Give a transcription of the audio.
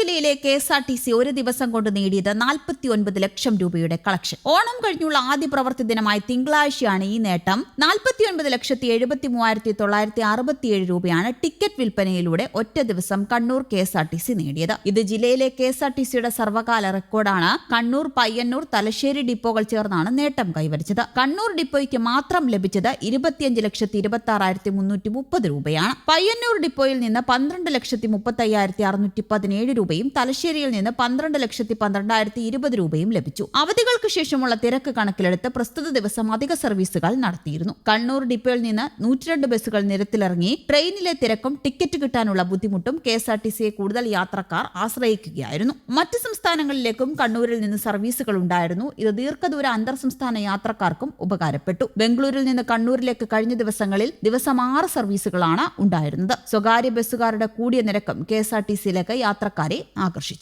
ജില്ലയിലെ K S R T C ഒരു ദിവസം കൊണ്ട് നേടിയത് നാൽപ്പത്തി ഒൻപത് ലക്ഷം രൂപയുടെ കളക്ഷൻ. ഓണം കഴിഞ്ഞുള്ള ആദ്യ പ്രവൃത്തി ദിനമായ തിങ്കളാഴ്ചയാണ് ഈ നേട്ടം. നാൽപ്പത്തി ഒൻപത് ലക്ഷത്തി എഴുപത്തി മൂവായിരത്തി തൊള്ളായിരത്തി അറുപത്തിയേഴ് രൂപയാണ് ടിക്കറ്റ് വിൽപ്പനയിലൂടെ ഒറ്റ ദിവസം Kannur K S R T C നേടിയത്. ഇത് ജില്ലയിലെ കെ എസ് ആർ ടി സിയുടെ സർവകാല റെക്കോർഡാണ്. കണ്ണൂർ പയ്യന്നൂർ തലശ്ശേരി ഡിപ്പോകൾ ചേർന്നാണ് നേട്ടം കൈവരിച്ചത്. കണ്ണൂർ ഡിപ്പോയ്ക്ക് മാത്രം ലഭിച്ചത് ഇരുപത്തിയഞ്ച് ലക്ഷത്തി ഇരുപത്തി ആറായിരത്തി മുന്നൂറ്റി മുപ്പത് രൂപയാണ്. പയ്യന്നൂർ ഡിപ്പോയിൽ നിന്ന് പന്ത്രണ്ട് ലക്ഷത്തി മുപ്പത്തി അയ്യായിരത്തി അറുന്നൂറ്റി പതിനേഴ് രൂപയും തലശ്ശേരിയിൽ നിന്ന് പന്ത്രണ്ട് ലക്ഷത്തി പന്ത്രണ്ടായിരത്തി ഇരുപത് രൂപയും ലഭിച്ചു. അവധികൾക്ക് ശേഷമുള്ള തിരക്ക് കണക്കിലെടുത്ത് പ്രസ്തുത ദിവസം അധിക സർവീസുകൾ നടത്തിയിരുന്നു. കണ്ണൂർ ഡിപ്പോയിൽ നിന്ന് നൂറ്റിരണ്ട് ബസ്സുകൾ നിരത്തിലിറങ്ങി ട്രെയിനിലെ തിരക്കും ടിക്കറ്റ് കിട്ടാനുള്ള ബുദ്ധിമുട്ടും കെ എസ് ആർ ടി സിയെ കൂടുതൽ യാത്രക്കാർ ആശ്രയിക്കുകയായിരുന്നു. മറ്റ് സംസ്ഥാനങ്ങളിലേക്കും കണ്ണൂരിൽ നിന്ന് സർവീസുകൾ ഉണ്ടായിരുന്നു. ഇത് ദീർഘദൂര അന്തർ സംസ്ഥാന യാത്രക്കാർക്കും ഉപകാരപ്പെട്ടു. ബംഗളൂരിൽ നിന്ന് കണ്ണൂരിലേക്ക് കഴിഞ്ഞ ദിവസങ്ങളിൽ ദിവസം ആറ് സർവീസുകളാണ് ഉണ്ടായിരുന്നത്. സ്വകാര്യ ബസ്സുകാരുടെ കൂടിയ നിരക്കും കെ എസ് ആർ ടി സിയിലേക്ക് യാത്രക്കാരെ ആകർഷിച്ചു.